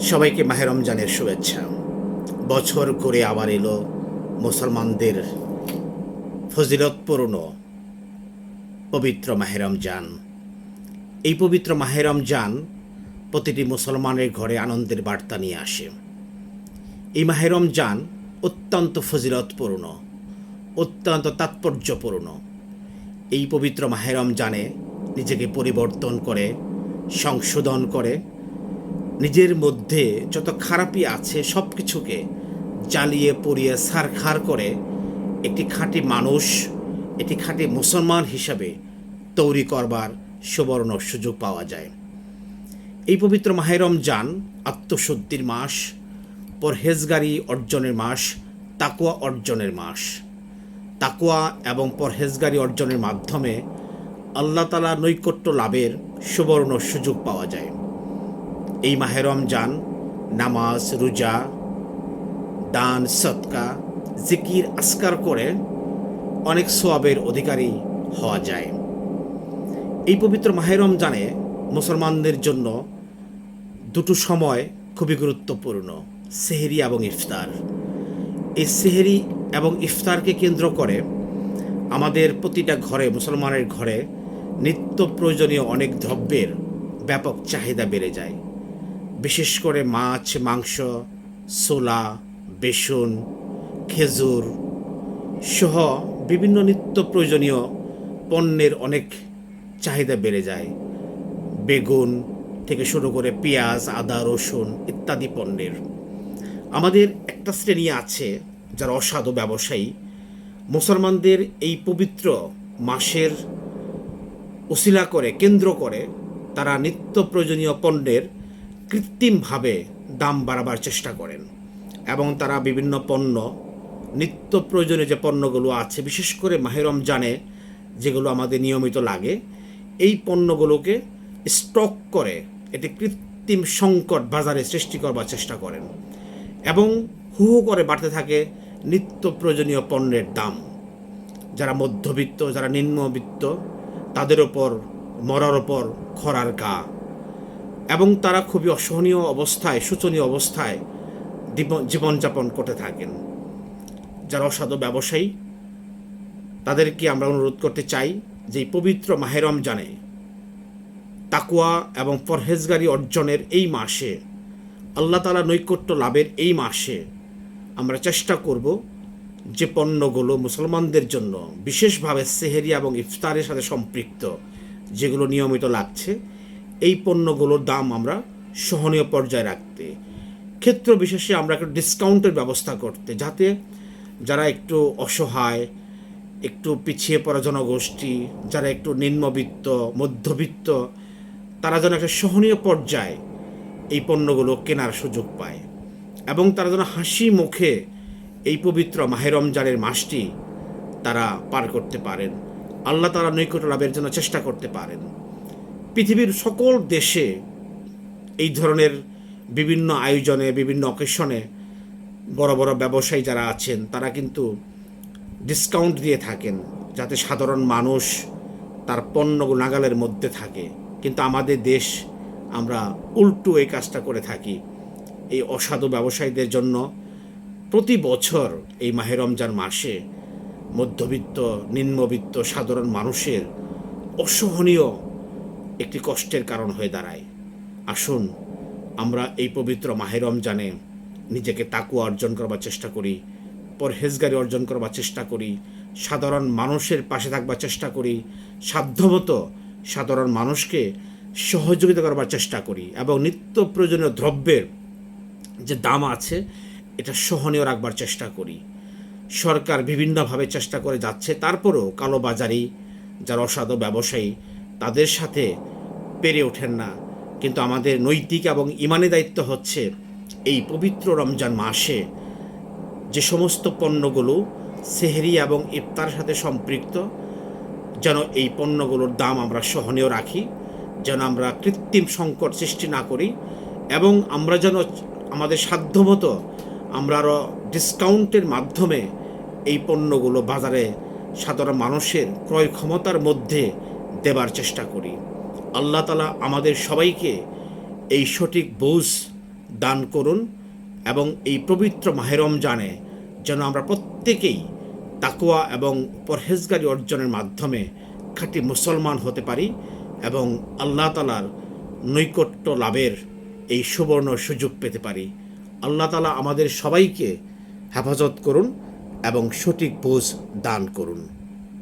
সবাইকে মাহে রমজানের শুভেচ্ছা। বছর করে আবার এলো মুসলমানদের ফজিলতপূর্ণ পবিত্র মাহে রমজান। এই পবিত্র মাহে রমজান প্রতিটি মুসলমানের ঘরে আনন্দের বার্তা নিয়ে আসে। এই মাহে রমজান অত্যন্ত ফজিলতপূর্ণ অত্যন্ত তাৎপর্যপূর্ণ। এই পবিত্র মাহে রমজানে নিজেকে পরিবর্তন করে, সংশোধন করে নিজের মধ্যে যত খারাপই আছে সব কিছুকে জ্বালিয়ে পুড়িয়ে সারখার করে একটি খাঁটি মানুষ, একটি খাঁটি মুসলমান হিসাবে তৈরি করবার সুবর্ণ সুযোগ পাওয়া যায়। এই পবিত্র মাহেরম যান আত্মশুদ্ধির মাস, পরহেজগারি অর্জনের মাস তাকুয়া অর্জনের মাস। তাকুয়া এবং পরহেজগারি অর্জনের মাধ্যমে আল্লাহ তালা নৈকট্য লাভের সুবর্ণ সুযোগ পাওয়া যায়। এই মাহে রমজান, নামাজ, রোজা, দান সৎকা জিকির, আসকার করে অনেক সোয়াবের অধিকারী হওয়া যায়। এই পবিত্র মাহে রমজানে মুসলমানদের জন্য দুটো সময় খুবই গুরুত্বপূর্ণ, সেহেরি এবং ইফতার। এই সেহেরি এবং ইফতারকে কেন্দ্র করে আমাদের প্রতিটা ঘরে, মুসলমানের ঘরে নিত্য প্রয়োজনীয় অনেক দ্রব্যের ব্যাপক চাহিদা বেড়ে যায়। বিশেষ করে মাছ, মাংস সোলা বেসন, খেজুর সহ বিভিন্ন নিত্য প্রয়োজনীয় পণ্যের অনেক চাহিদা বেড়ে যায়। বেগুন থেকে শুরু করে পেঁয়াজ, আদা, রসুন ইত্যাদি পণ্যের। আমাদের একটা শ্রেণি আছে যারা অসাধু ব্যবসায়ী। মুসলমানদের এই পবিত্র মাসের উসিলা করে, কেন্দ্র করে তারা নিত্য প্রয়োজনীয় পণ্যের কৃত্রিমভাবে দাম বাড়াবার চেষ্টা করেন এবং তারা বিভিন্ন পণ্য, নিত্য প্রয়োজনীয় যে পণ্যগুলো আছে, বিশেষ করে মাহেরম জানে যেগুলো আমাদের নিয়মিত লাগে, এই পণ্যগুলোকে স্টক করে এটি কৃত্রিম সংকট বাজারে সৃষ্টি করবার চেষ্টা করেন এবং হু হু করে বাড়তে থাকে নিত্য প্রয়োজনীয় পণ্যের দাম। যারা মধ্যবিত্ত, যারা নিম্নবিত্ত, তাদের ওপর, মরার ওপর খরার গা। এবং তারা খুবই অসহনীয় অবস্থায়, শোচনীয় অবস্থায় জীবনযাপন করতে থাকেন। যারা অসাধু ব্যবসায়ী, তাদেরকে আমরা অনুরোধ করতে চাই যে পবিত্র মাহে রমজানে তাকুয়া এবং পরহেজগারি অর্জনের এই মাসে, আল্লাহ তালা নৈকট্য লাভের এই মাসে আমরা চেষ্টা করব যে পণ্যগুলো মুসলমানদের জন্য বিশেষভাবে সেহেরি এবং ইফতারের সাথে সম্পৃক্ত, যেগুলো নিয়মিত লাগছে এই পণ্যগুলোর দাম আমরা সহনীয় পর্যায়ে রাখতে, ক্ষেত্র বিশেষে আমরা একটু ডিসকাউন্টের ব্যবস্থা করতে, যাতে যারা একটু অসহায়, একটু পিছিয়ে পড়া জনগোষ্ঠী, যারা একটু নিম্নবিত্ত, মধ্যবিত্ত, তারা যেন একটা সহনীয় পর্যায়ে এই পণ্যগুলো কেনার সুযোগ পায় এবং তারা যেন হাসি মুখে এই পবিত্র মাহে রমজানের মাসটি তারা পার করতে পারেন। আল্লাহ তারা নৈকট লাভের জন্য চেষ্টা করতে পারেন। পৃথিবীর সকল দেশে এই ধরনের বিভিন্ন আয়োজনে, বিভিন্ন অকেশনে বড় বড় ব্যবসায়ী যারা আছেন, তারা কিন্তু ডিসকাউন্ট দিয়ে থাকেন যাতে সাধারণ মানুষ তার পণ্য নাগালের মধ্যে থাকে। কিন্তু আমাদের দেশ আমরা উল্টো এই কাজটা করে থাকি। এই অসাধু ব্যবসায়ীদের জন্য প্রতি বছর এই মাহে রমজান মাসে মধ্যবিত্ত, নিম্নবিত্ত সাধারণ মানুষের অসহনীয় একটি কষ্টের কারণ হয়ে দাঁড়ায়। আসুন, আমরা এই পবিত্র মাহে রমজানে নিজেকে তাকুয়া অর্জন করবার চেষ্টা করি, পরহেজগারি অর্জন করবার চেষ্টা করি, সাধারণ মানুষের পাশে থাকবার চেষ্টা করি, সাধ্যমতো সাধারণ মানুষকে সহযোগিতা করবার চেষ্টা করি এবং নিত্য প্রয়োজনীয় দ্রব্যের যে দাম আছে, এটা সহনীয় রাখবার চেষ্টা করি। সরকার বিভিন্নভাবে চেষ্টা করে যাচ্ছে, তারপরেও কালোবাজারি যারা অসাধু ব্যবসায়ী তাদের সাথে পেরে ওঠেন না। কিন্তু আমাদের নৈতিক এবং ইমানি দায়িত্ব হচ্ছে এই পবিত্র রমজান মাসে যে সমস্ত পণ্যগুলো সেহরি এবং ইফতার সাথে সম্পৃক্ত, যেন এই পণ্যগুলোর দাম আমরা সহনীয় রাখি, যেন আমরা কৃত্রিম সংকট সৃষ্টি না করি এবং আমরা যেন আমাদের সাধ্যমতো আমরা আরও ডিসকাউন্টের মাধ্যমে এই পণ্যগুলো বাজারে সাধারণ মানুষের ক্রয় ক্ষমতার মধ্যে দেবার চেষ্টা করি। আল্লাহ তালা আমাদের সবাইকে এই সঠিক বুঝ দান করুন এবং এই পবিত্র মাহেরম জানে যেন আমরা প্রত্যেকেই তাকুয়া এবং পরহেজগারি অর্জনের মাধ্যমে খাঁটি মুসলমান হতে পারি এবং আল্লাহ তালার নৈকট্য লাভের এই সুবর্ণ সুযোগ পেতে পারি। আল্লাহ তালা আমাদের সবাইকে হেফাজত করুন এবং সঠিক বোঝ দান করুন।